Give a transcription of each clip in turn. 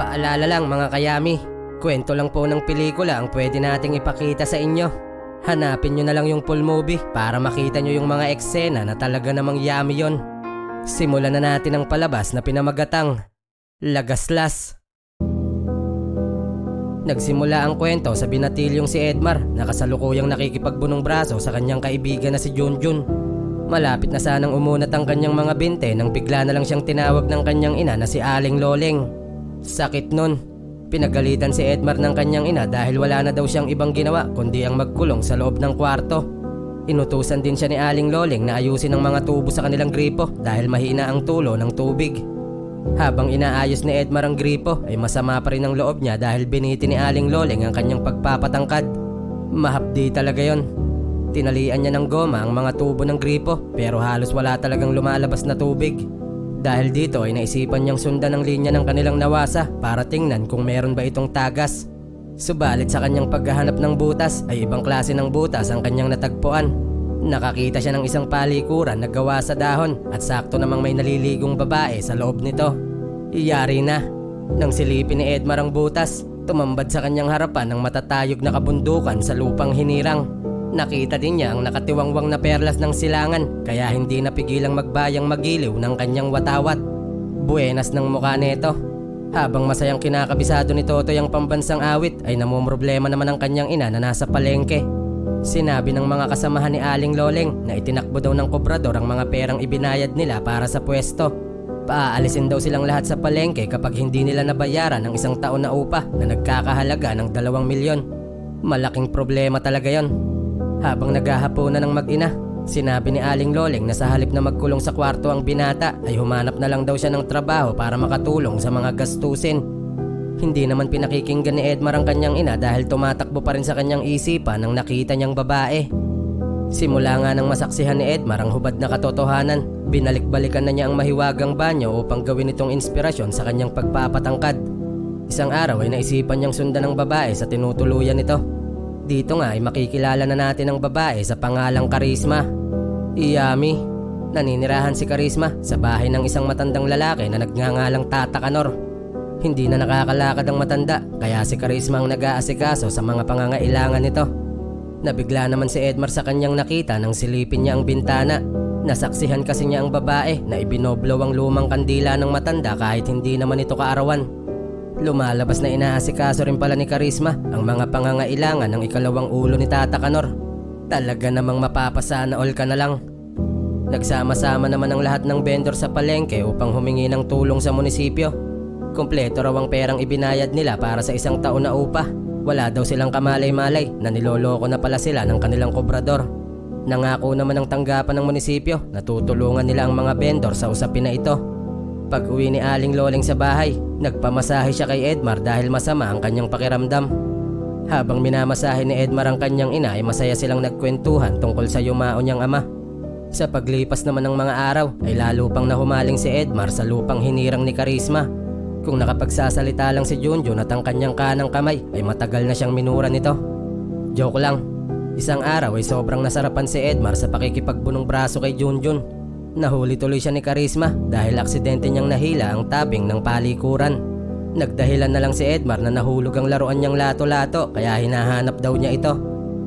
Paalala lang mga kayami, kwento lang po ng pelikula ang pwede nating ipakita sa inyo. Hanapin nyo na lang yung full movie para makita nyo yung mga eksena na talaga namang yummy yon. Simulan na natin ang palabas na pinamagatang Lagaslas. Nagsimula ang kwento sa binatilyong si Edmar na kasalukuyang nakikipagbunong braso sa kanyang kaibigan na si Junjun. Malapit na sanang umunat ang kanyang mga binte nang bigla na lang siyang tinawag ng kanyang ina na si Aling Loleng. Sakit nun. Pinagalitan si Edmar ng kanyang ina dahil wala na daw siyang ibang ginawa kundi ang magkulong sa loob ng kwarto. Inutusan din siya ni Aling Loleng na ayusin ang mga tubo sa kanilang gripo dahil mahina ang tulo ng tubig. Habang inaayos ni Edmar ang gripo ay masama pa rin ang loob niya dahil biniti ni Aling Loleng ang kanyang pagpapatangkad. Mahapdi talaga yon. Tinalian niya ng goma ang mga tubo ng gripo pero halos wala talagang lumalabas na tubig. Dahil dito ay naisipan niyang sundan ang linya ng kanilang nawasa para tingnan kung meron ba itong tagas. Subalit sa kanyang paghahanap ng butas ay ibang klase ng butas ang kanyang natagpuan. Nakakita siya ng isang palikuran na gawa sa dahon at sakto namang may naliligong babae sa loob nito. Iyari na. Nang silipin ni Edmar ang butas, tumambad sa kanyang harapan ang matatayog na kabundukan sa lupang hinirang. Nakita din niya ang nakatiwangwang na perlas ng silangan kaya hindi napigilang magbayang magiliw ng kanyang watawat. Buenas ng mukha nito. Habang masayang kinakabisado ni Totoy ang pambansang awit ay namumroblema naman ang kanyang ina na nasa palengke. Sinabi ng mga kasamahan ni Aling Loleng na itinakbo daw ng kobrador ang mga perang ibinayad nila para sa pwesto. Paaalisin daw silang lahat sa palengke kapag hindi nila nabayaran ng isang taon na upa na nagkakahalaga ng dalawang milyon. Malaking problema talaga yon. Habang naghahaponan ng mag-ina, sinabi ni Aling Loleng na sa halip na magkulong sa kwarto ang binata ay humanap na lang daw siya ng trabaho para makatulong sa mga gastusin. Hindi naman pinakikinggan ni Edmar ang kanyang ina dahil tumatakbo pa rin sa kanyang isipan nang nakita niyang babae. Simula nga nang masaksihan ni Edmar ang hubad na katotohanan, binalik-balikan na niya ang mahiwagang banyo upang gawin itong inspirasyon sa kanyang pagpapatangkad. Isang araw ay naisipan niyang sundan ng babae sa tinutuluyan nito. Dito nga ay makikilala na natin ang babae sa pangalang Karisma. Iyami, naninirahan si Karisma sa bahay ng isang matandang lalaki na nagngangalang Tata Kanor. Hindi na nakakalakad ang matanda kaya si Karisma ang nag-aasikaso sa mga pangangailangan nito. Nabigla naman si Edmar sa kanyang nakita nang silipin niya ang bintana. Nasaksihan kasi niya ang babae na ibinoblow ang lumang kandila ng matanda kahit hindi naman ito kaarawan. Lumalabas na inaasikaso rin pala ni Karisma ang mga pangangailangan ng ikalawang ulo ni Tata Kanor. Talaga namang mapapasana all ka na lang. Nagsama-sama naman ang lahat ng vendor sa palengke upang humingi ng tulong sa munisipyo. Kompleto raw ang perang ibinayad nila para sa isang taon na upa. Wala daw silang kamalay-malay na niloloko na pala sila ng kanilang kobrador. Nangako naman ang tanggapan ng munisipyo na tutulungan nila ang mga vendor sa usapin na ito. Pag uwi ni Aling Loleng sa bahay, nagpamasahe siya kay Edmar dahil masama ang kanyang pakiramdam. Habang minamasahe ni Edmar ang kanyang ina ay masaya silang nagkwentuhan tungkol sa yumao niyang ama. Sa paglipas naman ng mga araw ay lalo pang nahumaling si Edmar sa lupang hinirang ni Karisma. Kung nakapagsasalita lang si Junjun at ang kanyang kanang kamay ay matagal na siyang minura nito. Joke lang. Isang araw ay sobrang nasarapan si Edmar sa pakikipagbunong braso kay Junjun. Nahuli tuloy siya ni Karisma dahil aksidente niyang nahila ang tabing ng palikuran. Nagdahilan na lang si Edmar na nahulog ang laruan niyang lato-lato kaya hinahanap daw niya ito.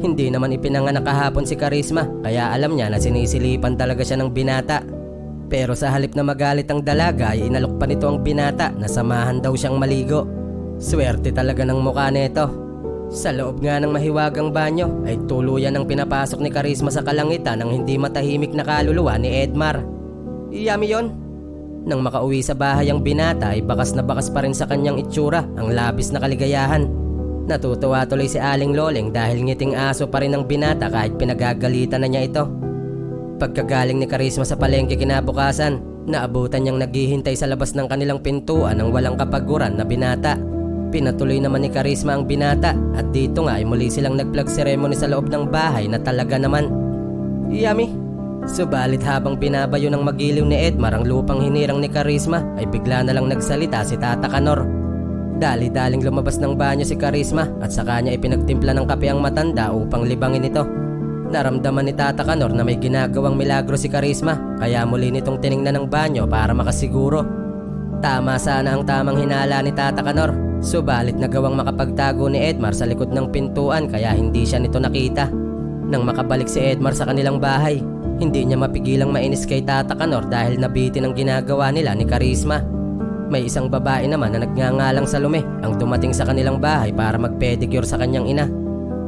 Hindi naman ipinanganak kahapon si Karisma kaya alam niya na sinisilipan talaga siya ng binata. Pero sa halip na magalit ang dalaga ay inalok pa nito ang binata na samahan daw siyang maligo. Swerte talaga ng mukha nito. Sa loob nga ng mahiwagang banyo ay tuluyan ang pinapasok ni Karisma sa kalangitan ng hindi matahimik na kaluluwa ni Edmar. Yummy yon. Nang makauwi sa bahay ang binata ay bakas na bakas pa rin sa kanyang itsura ang labis na kaligayahan. Natutuwa tuloy si Aling Loleng dahil ngiting aso pa rin ang binata kahit pinagagalitan na niya ito. Pagkagaling ni Karisma sa palengke kinabukasan, naabutan niyang naghihintay sa labas ng kanilang pintuan ng walang kapaguran na binata. Pinatuloy naman ni Karisma ang binata at dito nga ay muli silang nag-plug ceremony sa loob ng bahay na talaga naman. Yummy! Subalit habang binabayo ng magiliw ni Edmar ang lupang hinirang ni Karisma ay bigla na lang nagsalita si Tata Kanor. Dali-daling lumabas ng banyo si Karisma at sa kanya ipinagtimpla ng kape ang matanda upang libangin ito. Naramdaman ni Tata Kanor na may ginagawang milagro si Karisma kaya muli nitong tiningnan ng banyo para makasiguro. Tama sana ang tamang hinala ni Tata Kanor. Subalit nagawang makapagtago ni Edmar sa likod ng pintuan kaya hindi siya nito nakita. Nang makabalik si Edmar sa kanilang bahay, hindi niya mapigilang mainis kay Tata Kanor dahil nabitin ang ginagawa nila ni Karisma. May isang babae naman na nagngangalang Salome ang dumating sa kanilang bahay para magpedicure sa kanyang ina.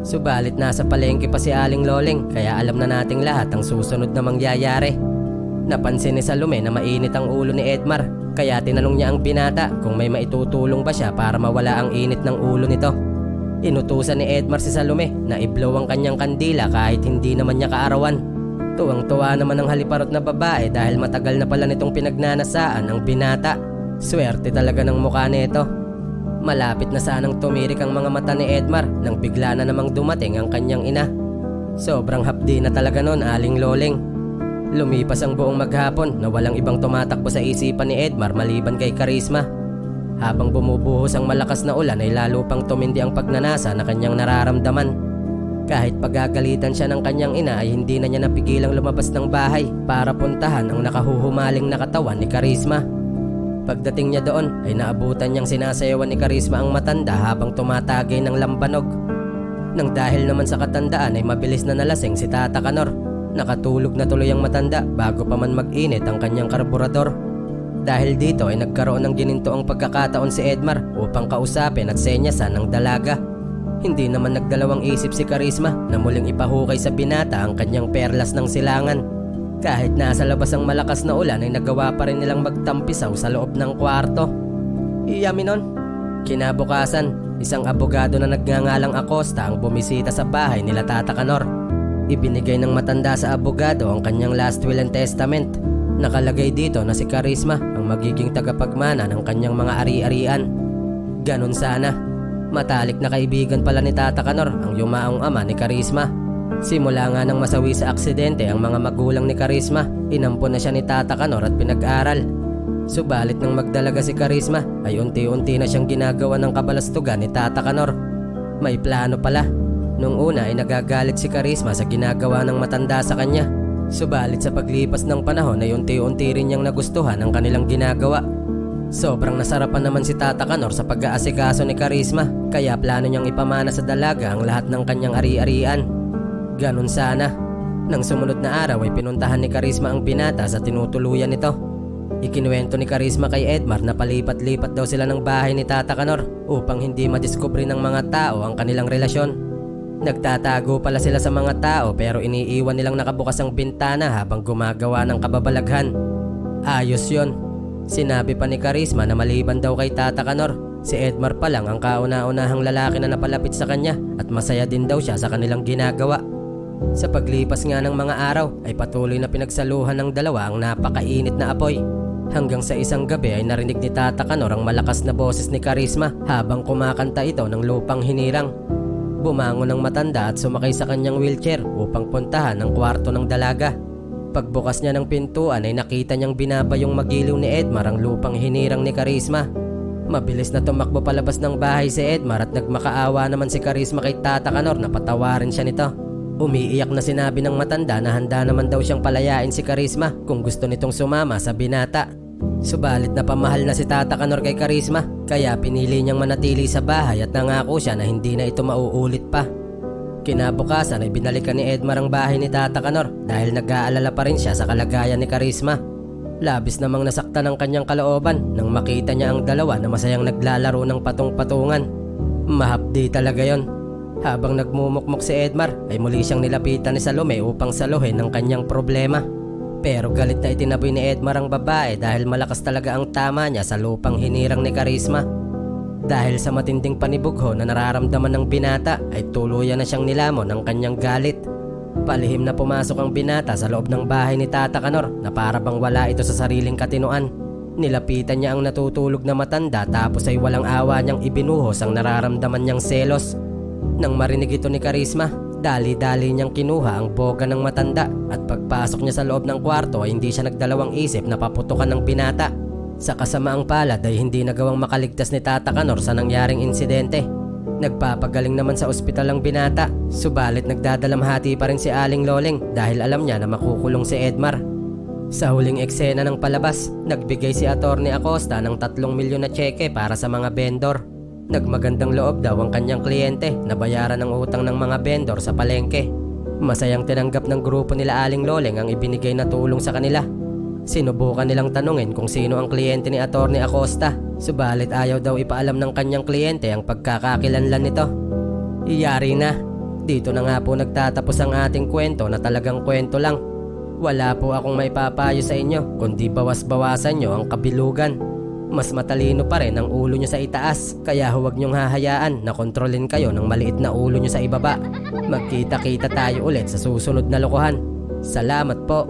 Subalit nasa palengke pa si Aling Loleng kaya alam na nating lahat ang susunod na mangyayari. Napansin ni Salome na mainit ang ulo ni Edmar kaya tinanong niya ang binata kung may maitutulong ba siya para mawala ang init ng ulo nito. Inutusan ni Edmar si Salome na iblow ang kanyang kandila kahit hindi naman niya kaarawan. Tuwang-tuwa naman ang haliparot na babae dahil matagal na pala nitong pinagnanasaan ang binata. Swerte talaga ng mukha nito. Malapit na sanang tumirik ang mga mata ni Edmar nang bigla na namang dumating ang kanyang ina. Sobrang hapdi na talaga nun, aling loleng. Lumipas ang buong maghapon na walang ibang tumatakbo sa isipan ni Edmar maliban kay Karisma. Habang bumubuhos ang malakas na ulan ay lalo pang tumindi ang pagnanasa na kanyang nararamdaman. Kahit pagagalitan siya ng kanyang ina ay hindi na niya napigilang lumabas ng bahay para puntahan ang nakahuhumaling na katawan ni Karisma. Pagdating niya doon ay naabutan niyang sinasayawan ni Karisma ang matanda habang tumatagay ng lambanog. Nang dahil naman sa katandaan ay mabilis na nalasing si Tata Kanor. Nakatulog na tuloy ang matanda bago pa man mag-init ang kanyang karburador. Dahil dito ay nagkaroon ng gininto ang pagkakataon si Edmar upang kausapin at senyasan ang dalaga. Hindi naman nagdalawang isip si Karisma na muling ipahukay sa binata ang kanyang perlas ng silangan. Kahit nasa labas ang malakas na ulan ay nagawa pa rin nilang magtampisaw sa loob ng kwarto. Iyami nun. Kinabukasan, isang abogado na nagngangalang Acosta ang bumisita sa bahay nila Tata Kanor. Ibinigay ng matanda sa abogado ang kanyang last will and testament. Nakalagay dito na si Karisma ang magiging tagapagmana ng kanyang mga ari-arian. Ganon sana. Matalik na kaibigan pala ni Tata Kanor ang yumaong ama ni Karisma. Simula nga nang masawi sa aksidente ang mga magulang ni Karisma, inampon na siya ni Tata Kanor at pinag-aral. Subalit nang magdalaga si Karisma ay unti-unti na siyang ginagawa ng kabalastugan ni Tata Kanor. May plano pala. Nung una ay nagagalit si Karisma sa ginagawa ng matanda sa kanya. Subalit sa paglipas ng panahon ay unti-unti rin niyang nagustuhan ang kanilang ginagawa. Sobrang nasarapan naman si Tata Kanor sa pag-aasikaso ni Karisma kaya plano niyang ipamana sa dalaga ang lahat ng kanyang ari-arian. Ganon sana. Nang sumunod na araw ay pinuntahan ni Karisma ang binata sa tinutuluyan nito. Ikinuwento ni Karisma kay Edmar na palipat-lipat daw sila ng bahay ni Tata Kanor upang hindi madiskubre ng mga tao ang kanilang relasyon. Nagtatago pala sila sa mga tao pero iniiwan nilang nakabukas ang bintana habang gumagawa ng kababalaghan. Ayos yon. Sinabi pa ni Karisma na maliban daw kay Tata Kanor, si Edmar pa lang ang kauna-unahang lalaki na napalapit sa kanya at masaya din daw siya sa kanilang ginagawa. Sa paglipas nga ng mga araw ay patuloy na pinagsaluhan ng dalawa ang napakainit na apoy. Hanggang sa isang gabi ay narinig ni Tata Kanor ang malakas na boses ni Karisma habang kumakanta ito ng lupang hinirang. Bumangon ang matanda at sumakay sa kanyang wheelchair upang puntahan ang kwarto ng dalaga. Pagbukas niya ng pintuan ay nakita niyang binabayong magiliw ni Edmar ang lupang hinirang ni Karisma. Mabilis na tumakbo palabas ng bahay si Edmar at nagmakaawa naman si Karisma kay Tata Kanor na patawarin siya nito. Umiiyak na sinabi ng matanda na handa naman daw siyang palayain si Karisma kung gusto nitong sumama sa binata. Subalit na pamahal na si Tata Kanor kay Karisma kaya pinili niyang manatili sa bahay at nangako siya na hindi na ito mauulit pa. Kinabukasan ay binalikan ni Edmar ang bahay ni Tata Kanor dahil nag-aalala pa rin siya sa kalagayan ni Karisma. Labis namang nasaktan ang kanyang kalooban nang makita niya ang dalawa na masayang naglalaro ng patung-patungan. Mahapdi talaga yon. Habang nagmumukmok si Edmar ay muli siyang nilapitan ni Salome upang saluhin ang kanyang problema. Pero galit na itinaboy ni Edmar ang babae dahil malakas talaga ang tama niya sa lupang hinirang ni Karisma. Dahil sa matinding panibugho na nararamdaman ng binata ay tuluyan na siyang nilamon ng kanyang galit. Palihim na pumasok ang binata sa loob ng bahay ni Tata Kanor na para bang wala ito sa sariling katinuan. Nilapitan niya ang natutulog na matanda tapos ay walang awa niyang ibinuhos ang nararamdaman niyang selos. Nang marinig ito ni Karisma, dali-dali niyang kinuha ang boga ng matanda at pagpasok niya sa loob ng kwarto ay hindi siya nagdalawang isip na paputukan ng binata. Sa kasamaang palad ay hindi nagawang makaligtas ni Tata Kanor sa nangyaring insidente. Nagpapagaling naman sa ospital ang binata, subalit nagdadalamhati pa rin si Aling Loleng dahil alam niya na makukulong si Edmar. Sa huling eksena ng palabas, nagbigay si Attorney Acosta ng 3 milyon na tseke para sa mga vendor. Nagmagandang loob daw ang kanyang kliyente na bayaran ang utang ng mga vendor sa palengke. Masayang tinanggap ng grupo nila Aling Loleng ang ibinigay na tulong sa kanila. Sinubukan nilang tanungin kung sino ang kliyente ni Attorney Acosta, subalit ayaw daw ipaalam ng kanyang kliyente ang pagkakakilanlan nito. Iyari na. Dito na nga po nagtatapos ang ating kwento na talagang kwento lang. Wala po akong maipapayo sa inyo kundi bawas-bawasan nyo ang kabilugan. Mas matalino pa rin ang ulo nyo sa itaas kaya huwag nyong hahayaan na kontrolin kayo ng maliit na ulo nyo sa ibaba. Magkita-kita tayo ulit sa susunod na lokohan. Salamat po.